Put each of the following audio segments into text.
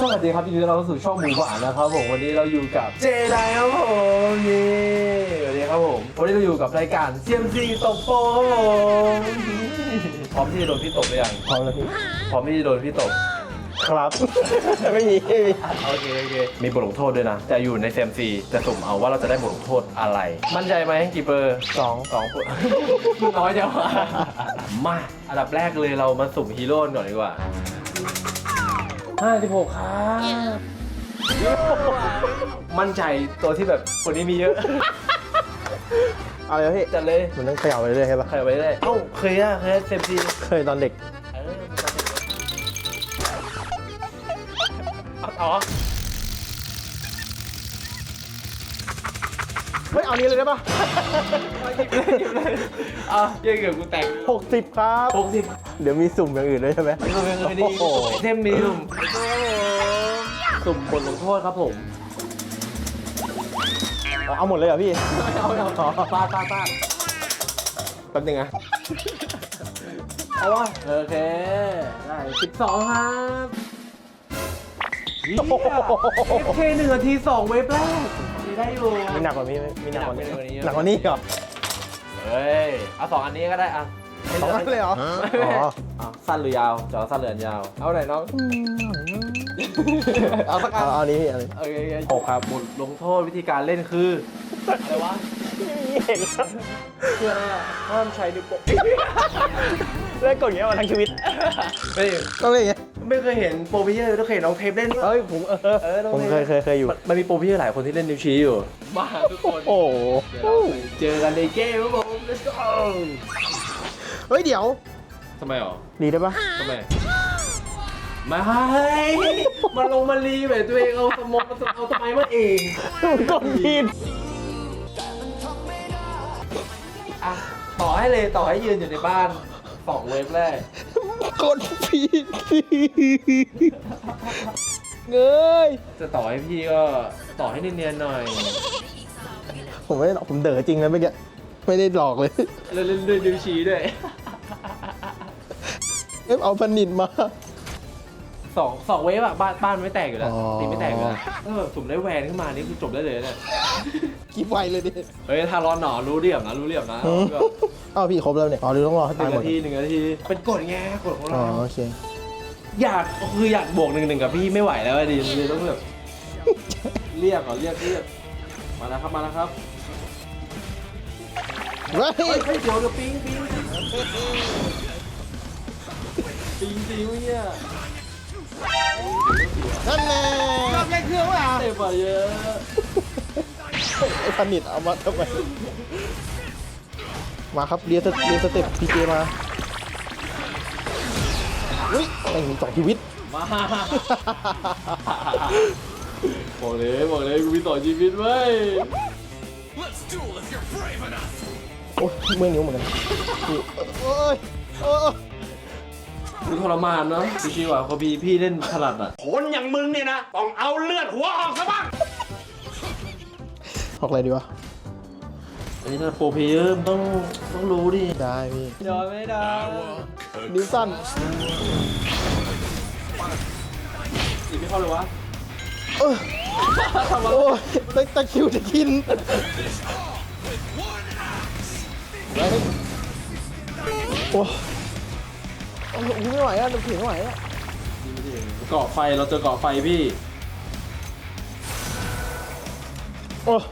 สวัสดีครับยินดีต้อนรับเข้าสู่ช่องหมูหวานนะครับผมวันนี้เราอยู่กับเจไดครับผมนี่สวัสดีครับผมวันนี้เราอยู่กับรายการเซียมซีตบโปครับผมพร้อมที่จะโดนพี่ตบหรือยังพร้อมแล้วพี่พร้อมที่จะโดนพี่ตบครับ ไม่มีไม่มีโอเคโอเคมีบทลงโทษด้วยนะแต่อยู่ในเซียมซีจะสุ่มเอาว่าเราจะได้บทลงโทษอะไร มั่นใจไหมกี่เปอร์สองสองเปอร์น้อยจังวะมาอันดับแรกเลยเรามาสุ่มฮีโร่ก่อนดีกว่า ห้าสิบหกครับมั่นใจตัวที่แบบคนนี้มีเยอะ เอาเลยพี่จัดเลยมันต้องเขย่าไปเรื่อยๆใช่ปะใครไว้ได้เอ้าเคยอะเคยเซฟซีเคยตอนเด็กเอออ๋อ ไม่เอานี้เลยได้ปะหยิบเลยหยิบเยอะเกือบกูแตกหกสิบครับ หกสิบเดี๋ยวมีสุ่มอย่างอื่นด้วยใช่ไหมเออเออดีโอ้โหเทมมีสุ่มสุ่มบทลงโทษครับผม เอาหมดเลยเหรอพี่ เอาเอาเอาฟาดฟาดฟาดแป๊บนึงนะเอาวะโอเค ได้สิบสองครับเหี้ยโอเคหนึ่งนาทีสองเว็บแรก ได้อยู่ มีหนักกว่านี้ไหมมีหนักกว่านี้มีหนักกว่านี้หนักกว่านี้เหรอเฮ้ย เอาสองอันนี้ก็ได้อะสองอันเลยเหรออ๋ออะสั้นหรือยาวจอสั้นหรืออันยาว เอาไหนน้อง เอาสักอัเอานเอาอันนี้พี่เอันนี้ โอเคหกครับ บทลงโทษวิธีการเล่นคือ อะไรวะเห็นคืออะไรอะห้ามใช้นิ้วโป้ง เล่นกดอย่างเงี้ยมาทั้งชีวิตไม่ต้องเล่นอย่างเงี้ยไม่เคยเห็นโปรเพเยอร์ต้องเคยเห็นน้องเทปเล่นด้วยเอ้ยผมเออเออน้องผมทปเคยเคยเคยอยู่ มันมันมีโปรเพเยอร์หลายคนที่เล่นนิ้วชี้อยู่มาทุกคน โอ้โหเจอกันในเกมครับผม let's go เฮ้ยเดี๋ยวทำไมหรอดีได้ปะทำไมไม่มาลงมารีแบบตัวเองเอาสมองมาเอาทำไมมาเองมันกดผิดอะต่อให้เลยต่อให้ยืนอยู่ในบ้าน สองเว็บแรกกดผิดเงยจะต่อให้พี่ก็ต่อให้เนียนๆหน่อยผมไม่ได้หลอกผมเด๋อจริงนะเมื่อกี้ไม่ได้หลอกเลยแล้วเล่นด้วยนิ้วชี้ด้วยเอฟเอาพันิดมาสองสองเวฟอะบ้านบ้านไม่แตกอยู่แล้วอ๋อตีไม่แตกอยู่แล้วเออสุ่มได้แวนขึ้นมานี่คือจบได้เลยเนี่ยคิดไวเลยดิเฮ้ยถ้าร้อนหนอรู้เรียบนะรู้เรียบนะ อืมก็อ้าวพี่ครบแล้วเนี่ยอ๋อหรือต้องรอให้หตานึ่ยงหมดนาทีหนึ่งนาทีเป็นกฎไงกฎของอ๋อเราโอเค อยากคืออยากบวกหนึ่งหนึ่งกับพี่ไม่ไหวแล้วอะดิเลยต้องแบบเรียกเหรอเรียกเรียกมาแล้วครับมาแล้วครับเฮ้ยเฮ้ยเฮ้ยเดี๋ยวเดี๋ยวปิงปิงปิงจริงวะเนี่ยนั่นแน่ชอบแย่งเครื่องว่ะเต็มอะเยอะ ไอ้พันิดเอามาทำไม มาครับเรียนสเรียนสเต็ปพีเจมาอุ้ยแต่งสองชีวิตมาบอกเลยบอกเลยกูมีต่อชีวิตเว้ยโอ้ยเมื่อยนิ้วเหมือนกันนี่โอ้ยโอ้ยกูทรมานเนาะชิวๆอะพอพี่พี่เล่นถนัดอะคนอย่างมึงเนี่ยนะ ต้องเอาเลือดหัวออกซะบ้างออกอะไรดีวะ อันนี้ถ้าโปรเพลเยอร์มันต้องต้องรู้ดิได้พี่ยอมไม่ได้นิ้วสั้นอีกไม่เข้าเลยวะเอ้ยโอ้ยตะตะคริวจะกินเฮ้ยโอ้ยโอ้ยไม่ไหวอะน้ำแข็งไม่ไหวอะเกาะไฟเราเจอเกาะไฟพี่โอ้ย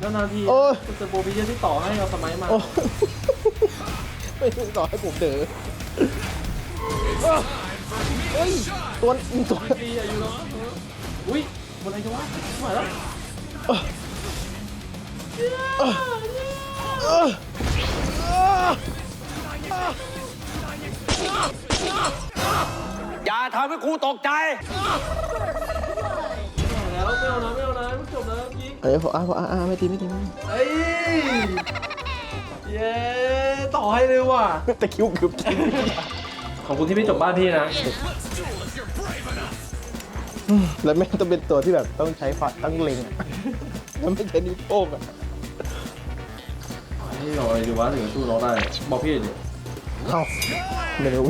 แล้วนาทีโอ้ยกูเจอโปรเพลเยอร์ที่ต่อให้เอาสมัยมาโอ้ยไม่ต้องต่อให้ผมเด๋อโอ้ยเฮ้ย ตัวตัวพี่อายุแล้วอุ้ยบนอะไรกันวะไม่ไหวแล้วเออเอออย่าทำให้ครูตกใจ แล้วไม่เอานะไม่เอานะไม่จบนะยิงเอ้ยพออะพออะอะไม่ตีไม่ตีไม่ตีเอ้ยเย้ต่อให้เลยว่ะตะคริวเกือบกินขอบคุณที่ไม่จบบ้านพี่นะแล้วแม่งต้องเป็นตัวที่แบบต้องใช้ฝัดต้องเล็งอะแล้วไม่ใช้นิ้วโป้งอะนี่รออะไรดีวะถึงจะสู้น้องได้ บอกพี่ดิเอ้าไม่รู้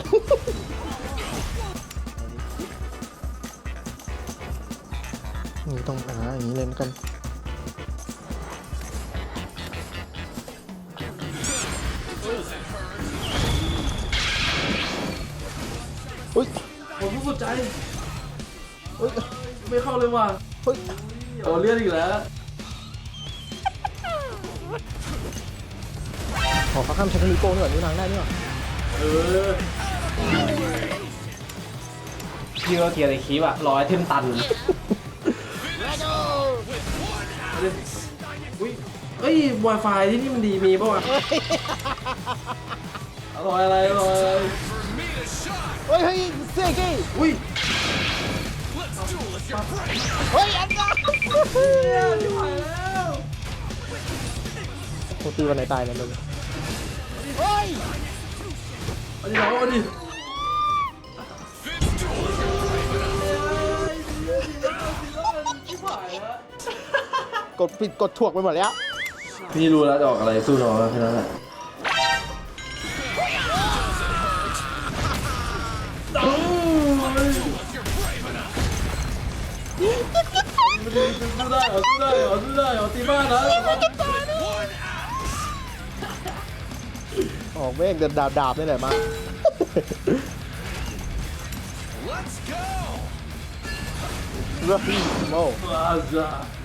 นี่ต้องหาอย่างนี้เลยเหมือนกันอุ้ยผมรู้สุดใจอุ้ยไม่เข้าเลยว่ะเฮ้ยโอ้เลือดอีกแล้วขอเขาข้ามชันนิโก้นี่ก่อนนิ้วนางได้นี่ก่อนเออพี่ก็เกียร์ในคลิปอะร้อยเทมตัน อุ้ยเอ้ย Wi-Fi ที่นี่มันดีมีป่าวะอร่อยอะไรอร่อยอะไรเฮ้ยเฮ้ยเซ่กี้อุ้ยเฮ้ยอันนั้นชิบหายแล้วโคตีวันไหนตายเนี่ยมึงเฮ้ยเอาดิเอาดิชิบหายแล้ว กดปิดกดถ่วงไปหมดแล้ว พี่รู้แล้วจะออกอะไรสู้น้องแค่นั้นแหละสู้ได้เหรอสู้ได้เหรอสู้ได้เหรอตีบ้านนะออกเมฆเดินดาบดาบนี่แหละมาเรื่องโม่ว้าว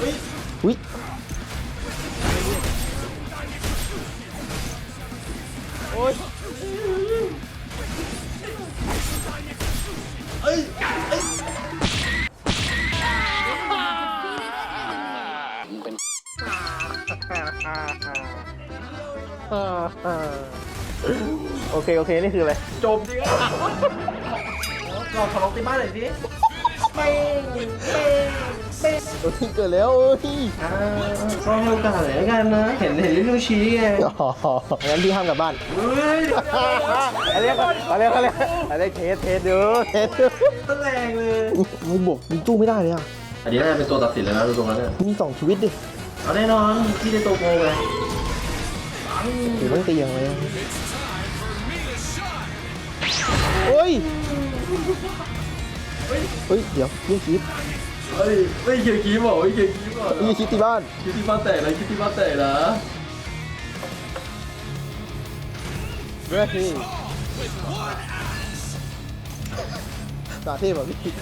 จ้าวิโอ้ยเอ้ยโอเค โอเค นี่คืออะไร จบจริงอะก่อนขอลองตีบ้านหน่อยสิ เป้งเป้งเป้งโอ้ยเกิดแล้วโอ้ยอ่าก็ให้โอกาสหน่อยแล้วกันนะ เห็นเห็นที่นิ้วชี้ไงอ๋องั้นพี่ห้ามกลับบ้านเฮ้ยอะไรยกอะไรกอะไรยกอะไรเทสเทสดูเทสดูตะแรงเลยไม่บวกยิงตู้ไม่ได้เลยอะอันนี้น่าจะเป็นตัวตัดสินแล้วนะดูตรงนั้นเนี่ยมีสองชีวิตดิเอาแน่นอนที่ได้ตัวโกงไงหรือต้องตียังไงโอ้ย เฮ้ย เดี๋ยวยิงคิดเฮ้ยไม่เกี่ยวกีบอกไม่เกี่ยวกีบบอกยิงคิดที่บ้านคิดที่บ้านแตกนะคิดที่บ้านแตกนะเฮ้ยตาเทพแบบพี่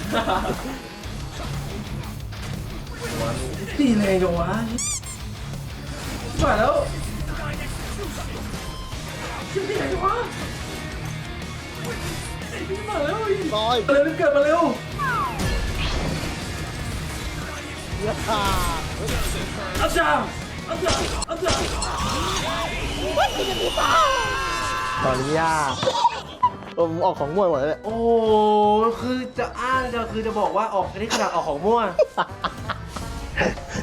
ตีแรงจังวะมาแล้วคิดที่ไหนจังวะ พี่มาแล้วลอยเร็วรีบเกิดมาเร็วอ่าอาจารย์อาจารย์อาจารย์ตอนนี้ยากผมออกของมวยหมดแล้วเนี่ยโอ้คือจะอ้างจะคือจะบอกว่าออกนี่ขนาดออกของมั่ว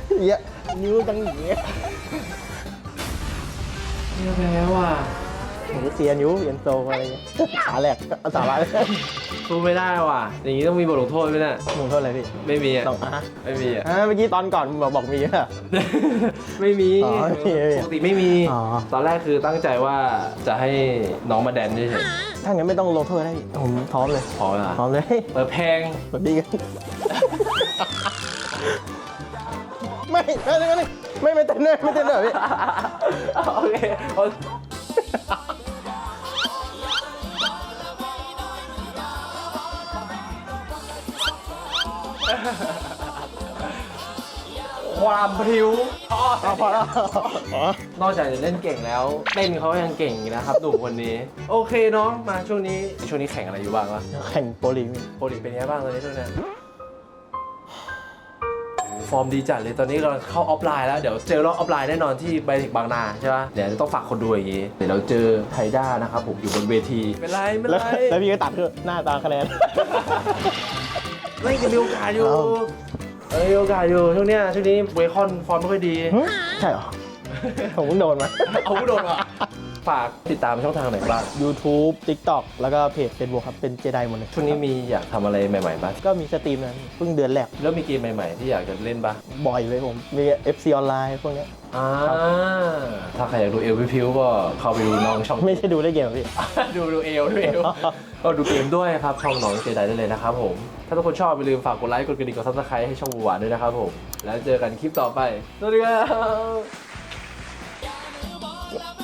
เหี้ยนิ้วจังหนีเนี่ยแพ้ว่ะ หนูเสียนิ้วเย็นโซอะไรเงี้ยขาแหลกเอาสาระเลยสู้ไม่ได้ว่ะ อย่างนี้ต้องมีบทลงโทษไหมเนี่ยมึงโทษอะไรพี่ไม่มีอะ ต้องอะไม่มีอะ อะเมื่อกี้ตอนก่อนมึงบอกบอกมีอะ ไม่มีอ๋อไม่มีไม่มีปกติไม่มี อ๋อ ตอนแรกคือตั้งใจว่าจะให้น้องมาแดนเฉยถ้างั้นไม่ต้องลงโทษได้พี่ผมพร้อมเลยๆพอละพร้อมเลยเปิดแพงแบบนี้กันไม่ไม่ไม่ไม่ไม่ไม่เต้นเลยไม่เต้นเลยพี่โอเคเอา ความพริ้วเอาพอแล้วอ๋อนอกจากจะเล่นเก่งแล้วเต้นเขายังเก่งอีกนะครับหนุ่มคนนี้ โอเคน้องมาช่วงนี้ช่วงนี้แข่งอะไรอยู่บ้างวะแข่งโปรลิงโปรลิกเป็นยังไงบ้างตอนนี้ช่วงนี้ฟอร์มดีจัดเลยตอนนี้เราเข้าออฟไลน์แล้วเดี๋ยวเจอรอบออฟไลน์แน่นอนที่ไบเทคบางนาใช่ปะเดี๋ยวต้องฝากคนดูอย่างงี้เดี๋ยวเราเจอไทด้านะครับผมอยู่บนเวทีเป็นไรไม่แล้วไรแล้วพี่ก็ตัดคือหน้าตาคะแนนเล่นกันมีโอกาสอยู่ เอาเออมีโอกาสอยู่ช่วงเนี้ยช่วงนี้เวคอนฟอร์มไม่ค่อยดีหึใช่เหรอ ผมเพิ่งโดนมา เอาผู้โดนมา ฝากติดตามช่องทางไหนบ้าง YouTube TikTok แล้วก็เพจ Facebook ครับ เป็นเจไดหมดเลยช่วงนี้มีอยากทำอะไรใหม่ๆบ้างก็มีสตรีมนั้นเพิ่งเดือนแรกแล้วมีเกมใหม่ๆ ที่อยากจะเล่นบ้างบ่อยเลยผม มี FC ออนไลน์พวกเนี้ย อ่าถ้าใครอยากดูเอลพิวๆก็เข้าไปดูน้องช่อง ไม่ใช่ดูได้เกมพี่ ดูดูเอลดูเอลก็ดูเกมด้วยครับช่องน้องเจไดได้เลยนะครับผม ถ้าทุกคนชอบอย่าลืมฝากกดไลค์กดกระดิ่งกดซับสไครต์ให้ช่องบูหวานด้วยนะครับผม แล้วเจอกันคลิปต่อไปสวัสดีครับ